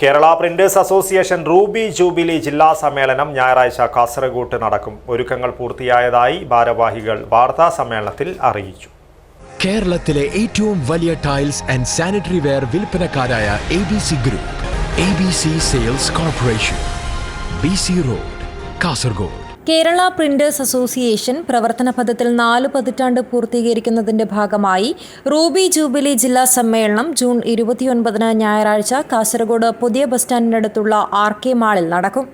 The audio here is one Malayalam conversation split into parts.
Kerala printers association ruby jubilee ജില്ലാ സമ്മേളനം ഞായറാഴ്ച കാസർഗോട്ട് നടക്കും. ഒരുക്കങ്ങൾ പൂർത്തിയായതായി ഭാരവാഹികൾ വാർത്താ സമ്മേളനത്തിൽ അറിയിച്ചു. കേരളത്തിലെ ഏറ്റവും വലിയ tiles and sanitary ware വിൽപ്പനക്കാരായ A B C group A B C sales corporation B C road Kasaragod. Kerala printers association പ്രവർത്തന പദത്തിൽ നാല് പതിറ്റാണ്ട് പൂർത്തീകരിക്കുന്നതിന്റെ ഭാഗമായി റൂബി ജൂബിലി ജില്ലാ സമ്മേളനം ജൂൺ ഇരുപത്തിയൊൻപതിന് ഞായറാഴ്ച കാസർഗോഡ് പുതിയ ബസ് സ്റ്റാൻഡിനടുത്തുള്ള ആർ കെ മാളിൽ നടക്കും.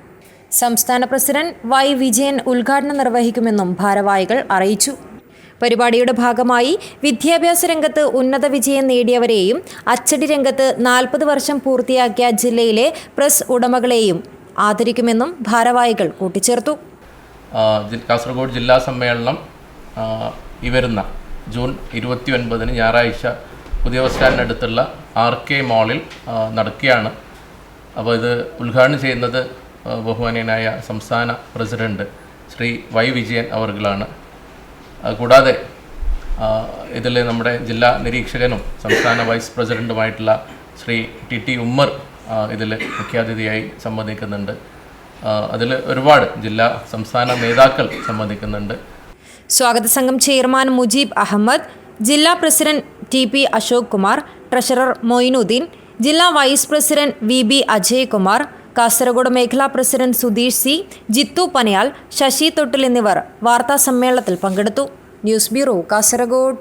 സംസ്ഥാന പ്രസിഡന്റ് വൈ വിജയൻ ഉദ്ഘാടനം നിർവഹിക്കുമെന്നും ഭാരവാഹികൾ അറിയിച്ചു. പരിപാടിയുടെ ഭാഗമായി വിദ്യാഭ്യാസ രംഗത്ത് ഉന്നത വിജയം നേടിയവരെയും അച്ചടി രംഗത്ത് നാൽപ്പത് വർഷം പൂർത്തിയാക്കിയ ജില്ലയിലെ പ്രസ് ഉടമകളെയും ആദരിക്കുമെന്നും ഭാരവാഹികൾ കൂട്ടിച്ചേർത്തു. കാസർഗോഡ് ജില്ലാ സമ്മേളനം ഈ വരുന്ന ജൂൺ ഇരുപത്തി ഒൻപതിന് ഞായറാഴ്ച പുതിയ ബസ് സ്റ്റാൻഡിനടുത്തുള്ള ആർ കെ മാളിൽ നടക്കുകയാണ്. അപ്പോൾ ഇത് ഉദ്ഘാടനം ചെയ്യുന്നത് ബഹുമാനീയനായ സംസ്ഥാന പ്രസിഡന്റ് ശ്രീ വൈ വിജയൻ അവർകളാണ് കൂടാതെ ഇതിൽ നമ്മുടെ ജില്ലാ നിരീക്ഷകനും സംസ്ഥാന വൈസ് പ്രസിഡന്റുമായിട്ടുള്ള ശ്രീ ടി ടി ഉമ്മർ ഇതിൽ മുഖ്യാതിഥിയായി സംബന്ധിക്കുന്നുണ്ട് അതിൽ ഒരുപാട് ജില്ലാ സംസ്ഥാന നേതാക്കൾ സംബന്ധിക്കുന്നുണ്ട് സ്വാഗത സംഘം ചെയർമാൻ മുജീബ് അഹമ്മദ് ജില്ലാ president T P Ashok Kumar treasurer Moinuddin ജില്ലാ vice president V B Ajaykumar Kasaragod മേഖലാ പ്രസിഡന്റ് സുധീഷ് സി ജിത്തു പനയാൽ ശശി തൊട്ടിൽ എന്നിവർ വാർത്താ സമ്മേളനത്തിൽ പങ്കെടുത്തു. News bureau Kasaragod.